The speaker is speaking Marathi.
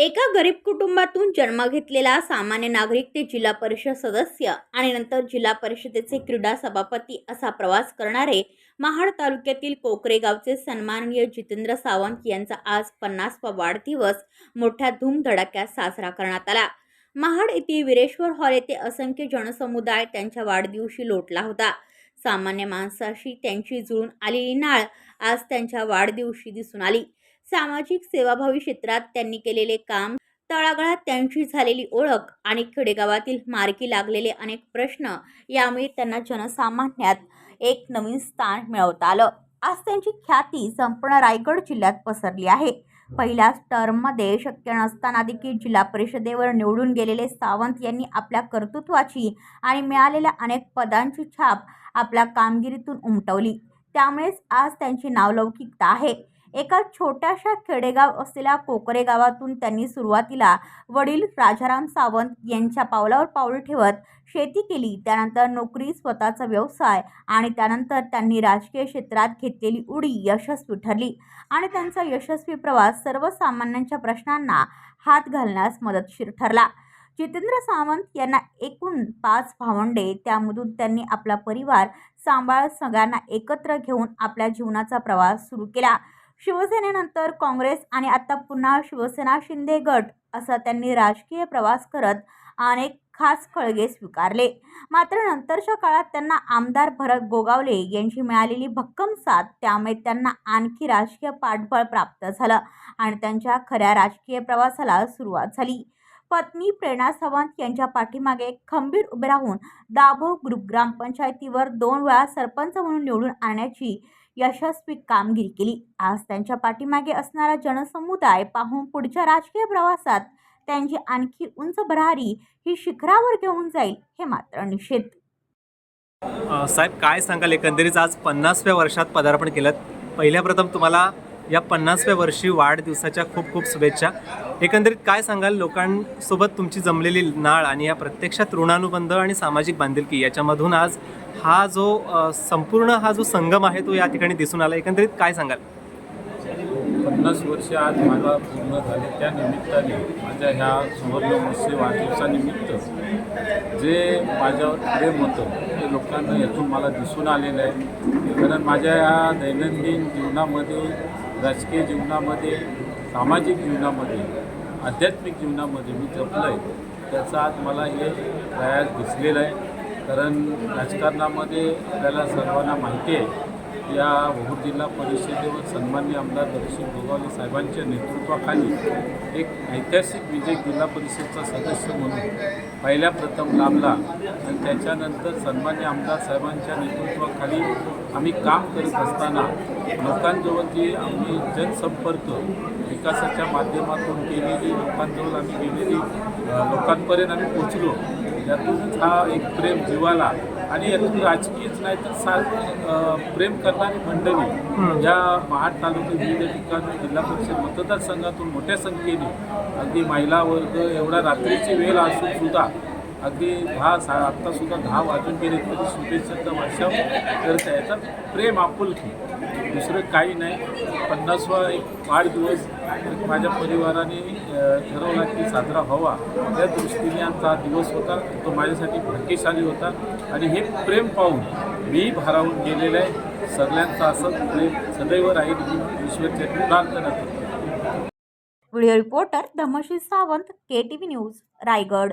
एका गरीब कुटुंबातून जन्म घेतलेला सामान्य नागरिक ते जिल्हा परिषद सदस्य आणि नंतर जिल्हा परिषदेचे क्रीडा सभापती असा प्रवास करणारे महाड तालुक्यातील कोकरे गावचे सन्माननीय जितेंद्र सावंत यांचा आज पन्नासवा वाढदिवस मोठ्या धूमधडाक्यात साजरा करण्यात आला. महाड येथील विरेश्वर हॉल येथे असंख्य जनसमुदाय त्यांच्या वाढदिवशी लोटला होता. सामान्य माणसाशी त्यांची जुळून आलेली नाळ आज त्यांच्या वाढदिवशी दिसून आली. सामाजिक सेवाभावी क्षेत्रात त्यांनी केलेले काम तळागाळात त्यांची झालेली ओळख आणि खेडेगावातील मार्गी लागलेले अनेक प्रश्न यामुळे त्यांना जनसामान्यात एक नवीन स्थान मिळवता आलं. आज त्यांची ख्याती संपूर्ण रायगड जिल्ह्यात पसरली आहे. पहिल्याच टर्ममध्ये शक्य नसताना देखील जिल्हा परिषदेवर निवडून गेलेले सावंत यांनी आपल्या कर्तृत्वाची आणि मिळालेल्या अनेक पदांची छाप आपल्या कामगिरीतून उमटवली. त्यामुळेच आज त्यांची नावलौकिकता आहे. एका छोट्याशा खेडेगाव असलेल्या कोकरे गावातून त्यांनी सुरुवातीला वडील राजाराम सावंत यांच्या पावलावर पाऊल ठेवत शेती केली. त्यानंतर नोकरी स्वतःचा व्यवसाय आणि त्यानंतर त्यांनी राजकीय क्षेत्रात घेतलेली उडी यशस्वी ठरली आणि त्यांचा यशस्वी प्रवास सर्वसामान्यांच्या प्रश्नांना हात घालण्यास मदतशीर ठरला. जितेंद्र सावंत यांना एकूण पाच भावंडे. त्यामधून त्यांनी आपला परिवार सांभाळत सगळ्यांना एकत्र घेऊन आपल्या जीवनाचा प्रवास सुरू केला. शिवसेनेनंतर काँग्रेस आणि आता पुन्हा शिवसेना शिंदे गट असा त्यांनी राजकीय प्रवास करत अनेक खास खळगे स्वीकारले. मात्र नंतरच्या काळात त्यांना आमदार भरत गोगावले यांची मिळालेली भक्कम साथ त्यामुळे त्यांना आणखी राजकीय पाठबळ प्राप्त झालं आणि त्यांच्या खऱ्या राजकीय प्रवासाला सुरुवात झाली. पत्नी प्रेरणा सावंत यांच्या पाठीमागे खंबीर उभे राहून दाभो ग्रुप ग्रामपंचायतीवर दोन वेळा सरपंच म्हणून निवडून आणण्याची यशस्वी कामगिरी केली. आज त्यांच्या पाठीमागे असणारा जनसमुदाय पाहून पुढच्या राजकीय प्रवासात त्यांची आणखी उंच भरारी ही शिखरावर घेऊन जाईल हे मात्र निश्चित साहेब काय सांगाल? एकंदरीत आज पन्नासव्या वर्षात पदार्पण केलं. पहिल्या प्रथम तुम्हाला या पन्नासव्या वर्षी वाढदिवसाच्या खूप खूप शुभेच्छा. एकंदरीत काय सांगाल? लोकांसोबत तुमची जमलेली नाळ आणि या प्रत्यक्षात ऋणानुबंध आणि सामाजिक बांधिलकी याच्यामधून आज हा जो संपूर्ण हा जो संगम आहे तो या ठिकाणी दिसून आला. एकंदरीत काय सांगाल? पन्नास वर्ष आज मला पूर्ण झाले त्या निमित्ताने माझ्या ह्या सुवर्ण मत्स्य वाढदिवसानिमित्त जे माझ्यावर प्रेम होतं ते लोकांना यातून मला दिसून आलेलं आहे. कारण माझ्या या दैनंदिन जीवनामध्ये राजकीय जीवनामध्ये सामाजिक जीवनामध्ये आध्यात्मिक जीवनामध्ये मी जपलं आहे त्याचा आज मला हे प्रयास दिसलेला आहे. कारण राजकारणामध्ये आपल्याला सर्वांना माहिती आहे या भोर जिल्हा परिषदेवर सन्मान्य आमदार दक्षिण गोगावले साहेबांच्या नेतृत्वाखाली एक ऐतिहासिक विजय जिल्हा परिषदचा सदस्य म्हणून पहिल्या प्रथम लाभला. आणि त्याच्यानंतर सन्मान्य आमदार साहेबांच्या नेतृत्वाखाली आम्ही काम करत असताना लोकांजवळ जी आम्ही जनसंपर्क विकासाच्या माध्यमातून केलेली लोकांजवळ आम्ही गेलेली लोकांपर्यंत आम्ही पोचलो. त्यातूनच हा एक प्रेम जीवाला आणि यातून राजकीयच नाही तर सा अ, प्रेम करणारी मंडळी या महाड तालुक्यात विविध ठिकाणी जिल्हा परिषद मतदारसंघातून मोठ्या संख्येने अगदी महिला वर्ग एवढा रात्रीची वेळ असून सुद्धा अगदी दहा सा आत्तासुद्धा दहा वाजून गेले तरी शुभेच्छाचा वर्षाव करत आहे तर प्रेम आपुलकी. दुसरं काही नाही. पन्नासवा एक वाढदिवस माझ्या परिवाराने ठरवला की साजरा व्हावा. त्या दृष्टीने आमचा दिवस होता. तो माझ्यासाठी भाग्यशाली होता. आणि हे प्रेम पाहून मी भारावून गेलेलं आहे. सगळ्यांचं असं प्रेम सदैव राहील ही ईश्वरच्या प्रार्थना करतो video reporter Dhamshi Sawant K T V news Raigad.